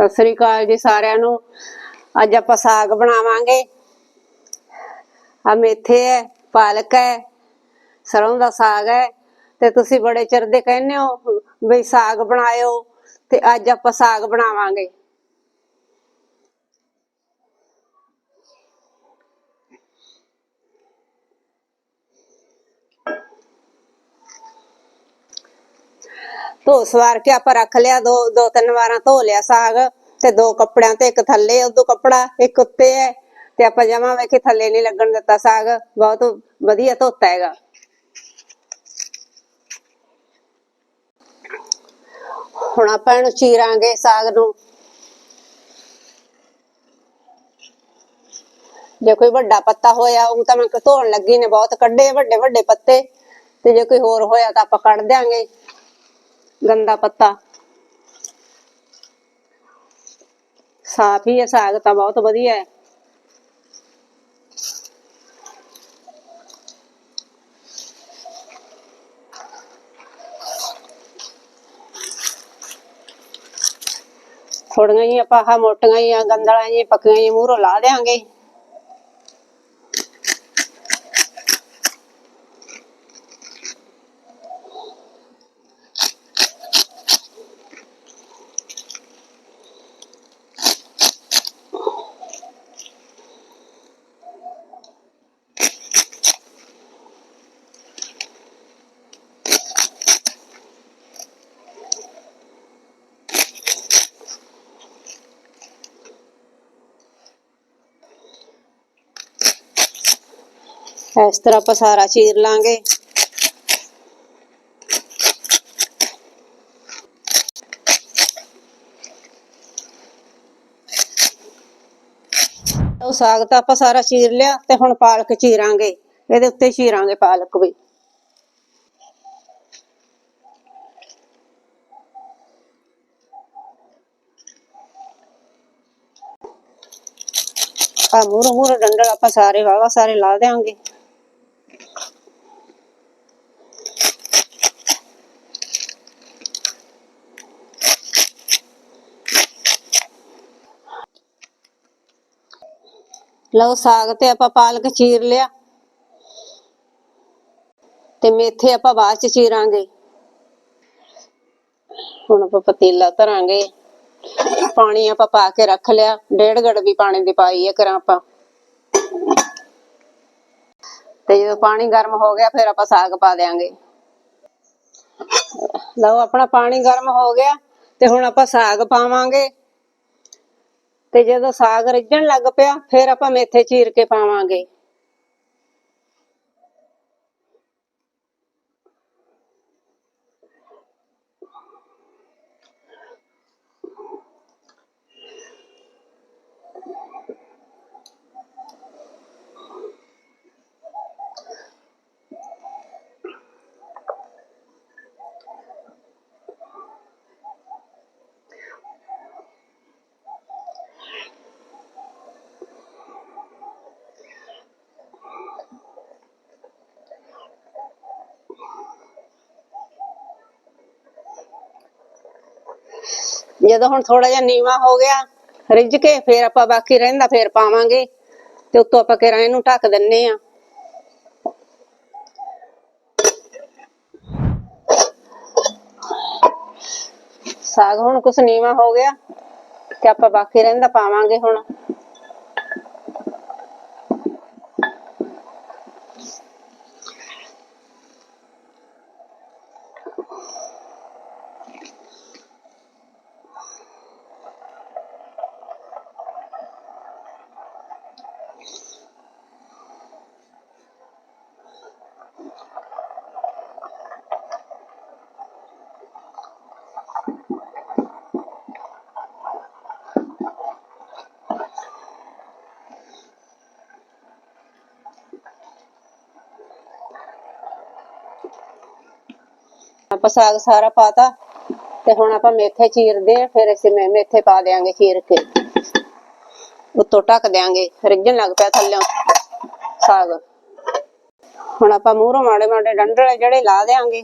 ਸਤਿ ਸ੍ਰੀ ਅਕਾਲ ਜੀ ਸਾਰਿਆਂ ਨੂੰ। ਅੱਜ ਆਪਾਂ ਸਾਗ ਬਣਾਵਾਂਗੇ। ਆ ਮੇਥੇ ਹੈ, ਪਾਲਕ ਹੈ ਸਰੋਂ ਦਾ ਸਾਗ ਹੈ ਤੇ ਤੁਸੀਂ ਬੜੇ ਚਿਰ ਦੇ ਕਹਿੰਦੇ ਹੋ ਵੀ ਸਾਗ ਬਣਾਇਓ ਤੇ ਅੱਜ ਆਪਾਂ ਸਾਗ ਬਣਾਵਾਂਗੇ। ਧੋ ਸਵਾਰ ਕੇ ਆਪਾਂ ਰੱਖ ਲਿਆ, ਦੋ ਦੋ, ਤਿੰਨ ਵਾਰਾਂ ਧੋ ਲਿਆ ਸਾਗ ਤੇ ਦੋ ਕੱਪੜਿਆਂ ਤੇ ਇੱਕ ਥੱਲੇ, ਉਦੋਂ ਕੱਪੜਾ ਇੱਕ ਉੱਤੇ ਹੈ ਤੇ ਆਪਾਂ ਜਮਾ ਵੇਖੇ ਥੱਲੇ ਨਹੀਂ ਲੱਗਣ ਦਿੱਤਾ ਸਾਗ, ਬਹੁਤ ਵਧੀਆ ਧੋਤਾ ਹੈਗਾ। ਹੁਣ ਆਪਾਂ ਇਹਨੂੰ ਚੀਰਾਂਗੇ ਸਾਗ ਨੂੰ। ਜੇ ਕੋਈ ਵੱਡਾ ਪੱਤਾ ਹੋਇਆ, ਉਹ ਤਾਂ ਮੈਂ ਧੋਣ ਲੱਗੀ ਨੇ ਬਹੁਤ, ਕੱਢੇ ਵੱਡੇ ਵੱਡੇ ਪੱਤੇ ਤੇ ਜੇ ਕੋਈ ਹੋਰ ਹੋਇਆ ਤਾਂ ਆਪਾਂ ਕੱਢ ਦਿਆਂਗੇ। ਗੰਦਾ ਪੱਤਾ ਸਾਫ਼ ਹੀ ਹੈ ਸਾਗ ਤਾਂ ਬਹੁਤ ਵਧੀਆ ਹੈ ਥੋੜੀਆਂ ਜਿਹੀਆਂ ਆਪਾਂ ਆਹ ਮੋਟੀਆਂ ਜਿਹੀਆਂ ਗੰਦਲਾਂ ਜਿਹੀਆਂ ਪੱਕੀਆਂ ਜਿਹੀਆਂ ਮੂਹਰੋਂ ਲਾ ਦੇਾਂਗੇ ਇਸ ਤਰ੍ਹਾਂ ਆਪਾਂ ਸਾਰਾ ਚੀਰ ਲਾਂਗੇ। ਉਹ ਸਾਗ ਤਾਂ ਆਪਾਂ ਸਾਰਾ ਚੀਰ ਲਿਆ ਤੇ ਹੁਣ ਪਾਲਕ ਚੀਰਾਂਗੇ। ਇਹਦੇ ਉੱਤੇ ਚੀਰਾਂਗੇ ਪਾਲਕ ਵੀ। ਆ ਮੂਰੋ ਮੂਰੋ ਡੰਡਲ ਆਪਾਂ ਸਾਰੇ ਵਾਵਾ ਸਾਰੇ ਲਾ ਦੇਾਂਗੇ ਲਓ ਸਾਗ ਤੇ ਆਪਾਂ ਪਾਲਕ ਚੀਰ ਲਿਆ। ਤੇ ਮੇਥੇ ਆਪਾਂ ਬਾਅਦ ਚ ਚੀਰਾਂਗੇ। ਹੁਣ ਆਪਾਂ ਪਤੀਲਾ ਧਰਾਂਗੇ। ਪਾਣੀ ਆਪਾਂ ਪਾ ਕੇ ਰੱਖ ਲਿਆ। ਡੇਢ ਗੜਵੀ ਪਾਣੀ ਦੀ ਪਾਈ ਹੈ ਕਰਾਂ ਆਪਾਂ। ਤੇ ਜਦੋਂ ਪਾਣੀ ਗਰਮ ਹੋ ਗਿਆ, ਫਿਰ ਆਪਾਂ ਸਾਗ ਪਾ ਦੇਾਂਗੇ ਲਓ ਆਪਣਾ ਪਾਣੀ ਗਰਮ ਹੋ ਗਿਆ। ਤੇ ਹੁਣ ਆਪਾਂ ਸਾਗ ਪਾਵਾਂਗੇ। ਤੇ ਜਦੋਂ ਸਾਗ ਰਿੱਝਣ ਲੱਗ ਪਿਆ ਫਿਰ ਆਪਾਂ ਮੇਥੇ ਚੀਰ ਕੇ ਪਾਵਾਂਗੇ। ਜਦੋਂ ਹੁਣ ਥੋੜਾ ਜਿਹਾ ਨੀਵਾ ਹੋ ਗਿਆ, ਰਿੱਝ ਕੇ ਫਿਰ ਆਪਾਂ ਬਾਕੀ ਰਹਿੰਦਾ, ਫੇਰ ਪਾਵਾਂਗੇ ਤੇ ਉੱਤੋਂ ਆਪਾਂ ਕਿਰਾਂ ਇਹਨੂੰ ਢੱਕ ਦਿੰਨੇ ਆ। ਸਾਗ ਹੁਣ ਕੁਛ ਨੀਵਾ ਹੋ ਗਿਆ ਤੇ ਆਪਾਂ ਬਾਕੀ ਰਹਿੰਦਾ ਪਾਵਾਂਗੇ ਹੁਣ। ਆਪਾਂ ਸਾਗ ਸਾਰਾ ਪਾਤਾ ਤੇ ਹੁਣ ਆਪਾਂ ਮੇਥੇ ਚੀਰਦੇ ਆ, ਫਿਰ ਅਸੀਂ ਮੇਥੇ ਪਾ ਦੇਾਂਗੇ ਚੀਰ ਕੇ। ਉੱਤੋਂ ਢੱਕ ਦੇਾਂਗੇ ਰਿੱਝਣ ਲੱਗ ਪਿਆ ਥੱਲਿਓਂ ਸਾਗ। ਹੁਣ ਆਪਾਂ ਮੂਹਰੋਂ ਮਾੜੇ ਮਾੜੇ ਡੰਡਲੇ ਜਿਹੜੇ ਲਾ ਦੇਾਂਗੇ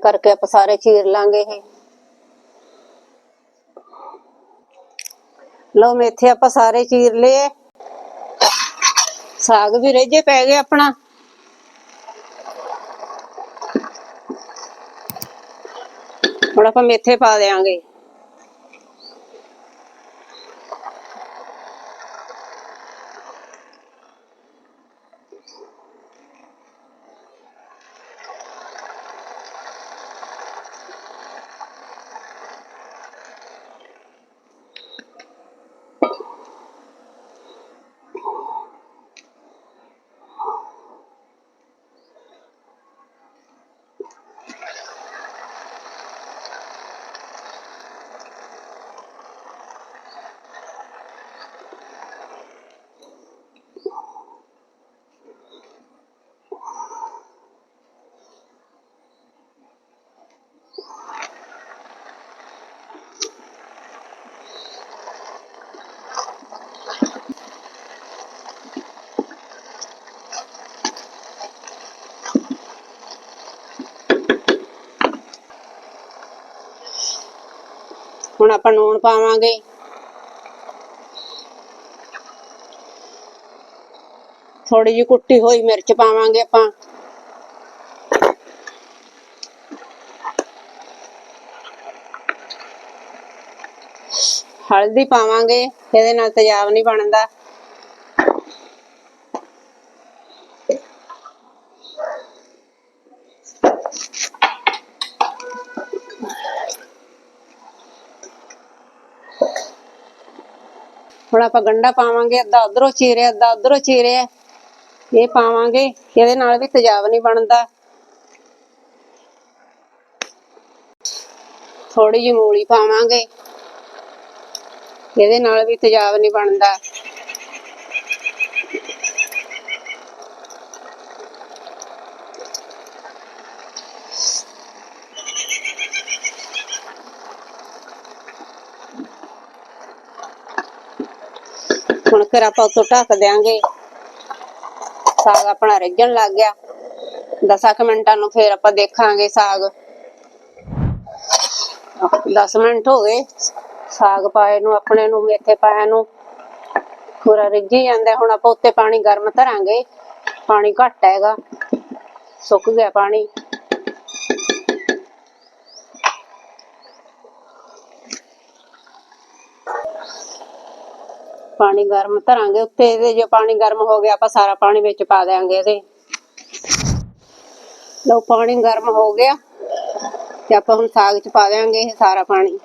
ਕਰਕੇ ਆਪਾਂ ਸਾਰੇ ਚੀਰ ਲਾਂਗੇ ਇਹ। ਲਓ ਮੇਥੇ ਆਪਾਂ ਸਾਰੇ ਚੀਰ ਲਏ। ਸਾਗ ਵੀ ਰੇਜੇ ਪੈ ਗਏ ਆਪਣਾ। ਹੁਣ ਆਪਾਂ ਮੇਥੇ ਪਾ ਦੇਾਂਗੇ ਹੁਣ ਆਪਾਂ ਨੂਣ ਪਾਵਾਂਗੇ। ਥੋੜੀ ਜਿਹੀ ਕੁੱਟੀ ਹੋਈ ਮਿਰਚ ਪਾਵਾਂਗੇ ਆਪਾਂ। ਹਲਦੀ ਪਾਵਾਂਗੇ, ਇਹਦੇ ਨਾਲ ਤੇਜ਼ਾਬ ਨਹੀਂ ਬਣਦਾ। ਹੁਣ ਆਪਾਂ ਗੰਡਾ ਪਾਵਾਂਗੇ, ਅੱਧਾ ਉਧਰੋਂ ਚੀਰਿਆ, ਅੱਧਾ ਉਧਰੋਂ ਚੀਰਿਆ। ਇਹ ਪਾਵਾਂਗੇ, ਇਹਦੇ ਨਾਲ ਵੀ ਤੇਜ਼ਾਬ ਨਹੀਂ ਬਣਦਾ। ਥੋੜੀ ਜਿਹੀ ਮੂਲੀ ਪਾਵਾਂਗੇ। ਇਹਦੇ ਨਾਲ ਵੀ ਤੇਜ਼ਾਬ ਨਹੀਂ ਬਣਦਾ। ਹੁਣ ਫਿਰ ਆਪਾਂ ਉੱਤੋਂ ਢੱਕ ਦਿਆਂਗੇ। ਸਾਗ ਆਪਣਾ ਰਿੱਝਣ ਲੱਗ ਗਿਆ। 10 ਮਿੰਟਾਂ ਨੂੰ ਫਿਰ ਆਪਾਂ ਦੇਖਾਂਗੇ ਸਾਗ। 10 ਮਿੰਟ ਹੋ ਗਏ। ਸਾਗ ਪਾਏ ਨੂੰ, ਆਪਣੇ ਨੂੰ, ਮੇਥੇ ਪਾਇਆ ਨੂੰ। ਪੂਰਾ ਰਿੱਝੀ ਜਾਂਦਾ। ਹੁਣ ਆਪਾਂ ਉੱਤੇ ਪਾਣੀ ਗਰਮ ਧਰਾਂਗੇ। ਪਾਣੀ ਘੱਟ ਹੈਗਾ। ਸੁੱਕ ਗਿਆ ਪਾਣੀ। ਪਾਣੀ ਗਰਮ ਧਰਾਂਗੇ ਉੱਤੇ ਇਹਦੇ ਜੇ ਪਾਣੀ ਗਰਮ ਹੋ ਗਿਆ, ਆਪਾਂ ਸਾਰਾ ਪਾਣੀ ਵਿੱਚ ਪਾ ਦੇਾਂਗੇ ਇਹਦੇ। ਲਓ, ਪਾਣੀ ਗਰਮ ਹੋ ਗਿਆ ਤੇ ਆਪਾਂ ਹੁਣ ਸਾਗ ਚ ਪਾ ਦੇਾਂਗੇ ਇਹ ਸਾਰਾ ਪਾਣੀ।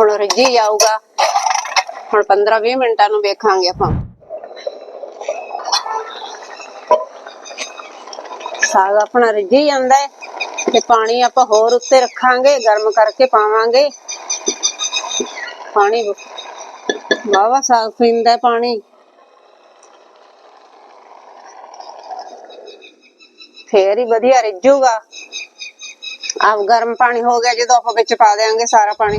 ਹੁਣ ਰਿੱਝੀ ਜਾਊਗਾ। ਹੁਣ 15-20 ਮਿੰਟਾਂ ਨੂੰ ਵੇਖਾਂਗੇ ਆਪਾਂ। ਸਾਗ ਆਪਣਾ ਰਿੱਝੀ ਜਾਂਦਾ ਹੈ ਤੇ ਪਾਣੀ ਆਪਾਂ ਹੋਰ ਉੱਤੇ ਰੱਖਾਂਗੇ, ਗਰਮ ਕਰਕੇ ਪਾਵਾਂਗੇ। ਪਾਣੀ ਵਾਵਾ ਸਾਗ ਪੀਂਦਾ ਪਾਣੀ। ਫੇਰ ਹੀ ਵਧੀਆ ਰਿੱਝੂਗਾ। ਆਪ ਗਰਮ ਪਾਣੀ ਹੋ ਗਿਆ, ਜਦੋਂ ਆਪਾਂ ਵਿੱਚ ਪਾ ਦੇਾਂਗੇ ਸਾਰਾ ਪਾਣੀ।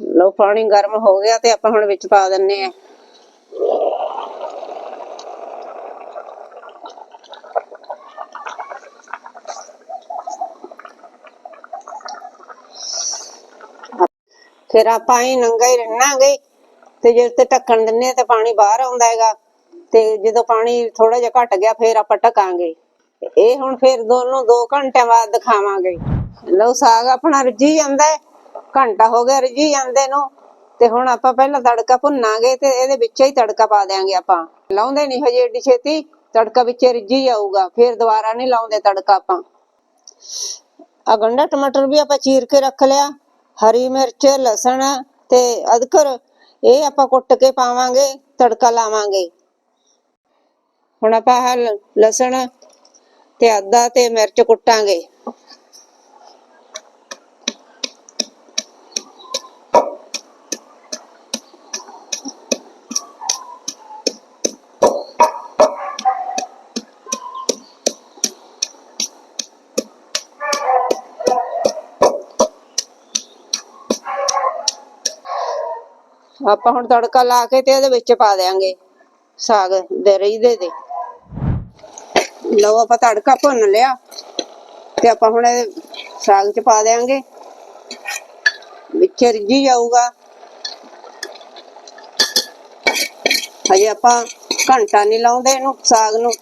ਲੋ ਪਾਣੀ ਗਰਮ ਹੋ ਗਿਆ ਤੇ ਆਪਾਂ ਹੁਣ ਵਿੱਚ ਪਾ ਦਿੰਨੇ ਆ। ਫਿਰ ਆਪਾਂ ਹੀ ਨੰਗਾ ਹੀ ਰਹਿਣਾਗੇ ਤੇ ਜੇ ਉੱਤੇ ਢੱਕਣ ਦਿੰਨੇ ਆ ਤੇ ਪਾਣੀ ਬਾਹਰ ਆਉਂਦਾ ਹੈਗਾ ਤੇ ਜਦੋਂ ਪਾਣੀ ਥੋੜਾ ਜਿਹਾ ਘਟ ਗਿਆ ਫਿਰ ਆਪਾਂ ਢਕਾਂਗੇ। ਇਹ ਹੁਣ ਫਿਰ ਦੋਨੋਂ 2 ਘੰਟਿਆਂ ਬਾਅਦ ਦਿਖਾਵਾਂਗੇ। ਲਓ ਸਾਗ ਆਪਣਾ ਰਿੱਝੀ ਜਾਂਦਾ ਹੈ। ਘੰਟਾ ਹੋ ਗਿਆ ਰਿੱਝੀ ਜਾਂਦੇ ਨੂੰ, ਤੇ ਹੁਣ ਆਪਾਂ ਪਹਿਲਾਂ ਤੜਕਾ ਭੁੰਨਾਂਗੇ ਤੇ ਇਹਦੇ ਵਿੱਚ ਹੀ ਤੜਕਾ ਪਾ ਦੇਾਂਗੇ ਆਪਾਂ। ਲਾਉਂਦੇ ਨਹੀਂ ਹਜੇ ਏਡੀ ਛੇਤੀ, ਤੜਕਾ ਵਿੱਚ ਰਿੱਝੀ ਜਾਊਗਾ, ਫਿਰ ਦੁਬਾਰਾ ਨਹੀਂ ਲਾਉਂਦੇ ਤੜਕਾ ਆਪਾਂ। ਆ ਗੰਡਾ ਟਮਾਟਰ ਵੀ ਆਪਾਂ ਚੀਰ ਕੇ ਰੱਖ ਲਿਆ, ਹਰੀ ਮਿਰਚ, ਲਸਣ ਤੇ ਅਦਕਰ, ਇਹ ਆਪਾਂ ਕੁੱਟ ਕੇ ਪਾਵਾਂਗੇ, ਤੜਕਾ ਲਾਵਾਂਗੇ। ਹੁਣ ਆਪਾਂ ਲਸਣ ਤੇ ਆਦਾ ਤੇ ਮਿਰਚ ਕੁੱਟਾਂਗੇ। ਆਪਾਂ ਹੁਣ ਤੜਕਾ ਲਾ ਕੇ ਤੇ ਇਹਦੇ ਵਿੱਚ ਪਾ ਦੇਾਂਗੇ ਸਾਗ ਦੇ ਰਹੀਦੇ ਦੇ ਲਓ ਆਪਾਂ ਤੜਕਾ ਭੁੰਨ ਲਿਆ ਤੇ ਆਪਾਂ ਹੁਣ ਇਹ ਸਾਗ ਚ ਪਾ ਦੇਾਂਗੇ ਵਿੱਚ ਰਿੱਝੀ ਜਾਊਗਾ। ਹਜੇ ਆਪਾਂ ਘੰਟਾ ਨਹੀਂ ਲਾਉਂਦੇ ਇਹਨੂੰ ਸਾਗ ਨੂੰ।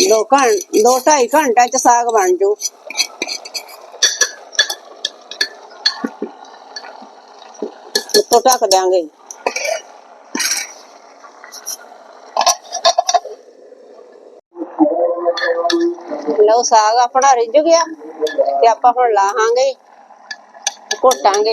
ਦੋ ਘੰ, ਦੋ ਢਾਈ ਘੰਟੇ ਚ ਸਾਗ ਬਣ ਜੂ। ਉੱਤੋਂ ਢੱਕ ਦਿਆਂਗੇ ਲਓ ਸਾਗ ਆਪਣਾ ਰਿੱਝ ਗਿਆ ਤੇ ਆਪਾਂ ਹੁਣ ਲਾਹਾਂਗੇ ਘੋਟਾਂਗੇ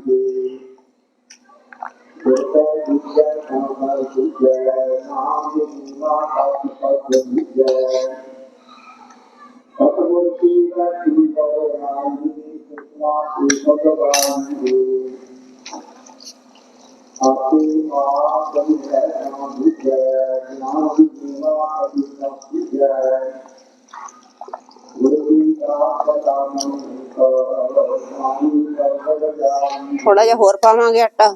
ਥੋੜਾ ਜਿਹਾ ਹੋਰ ਪਾਵਾਂਗੇ ਆਟਾ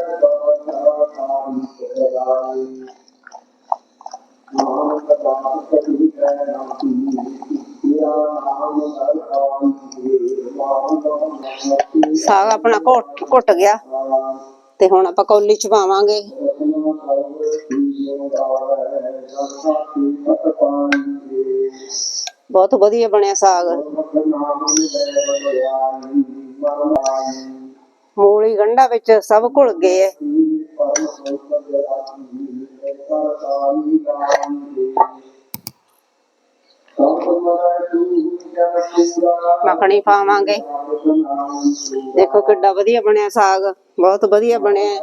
ਸਾਗ ਆਪਣਾ ਘੁੱਟ ਘੁੱਟ ਗਿਆ। ਤੇ ਹੁਣ ਆਪਾਂ ਕੌਲੀ ਚ ਪਾਵਾਂਗੇ। ਬਹੁਤ ਵਧੀਆ ਬਣਿਆ ਸਾਗ। ਮੂਲੀ ਗੰਢਾ ਵਿੱਚ ਸਭ ਘੁਲ ਗਏ ਹੈ ਮੱਖਣੀ ਪਾਵਾਂਗੇ। ਦੇਖੋ ਕਿੱਡਾ ਵਧੀਆ ਬਣਿਆ ਸਾਗ, ਬਹੁਤ ਵਧੀਆ ਬਣਿਆ।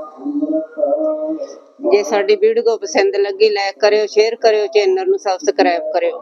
ਜੇ ਸਾਡੀ ਵੀਡੀਓ ਪਸੰਦ ਲੱਗੀ ਲਾਈਕ ਕਰਿਓ ਸ਼ੇਅਰ ਕਰਿਓ ਚੈਨਲ ਨੂੰ ਸਬਸਕ੍ਰਾਈਬ ਕਰਿਓ।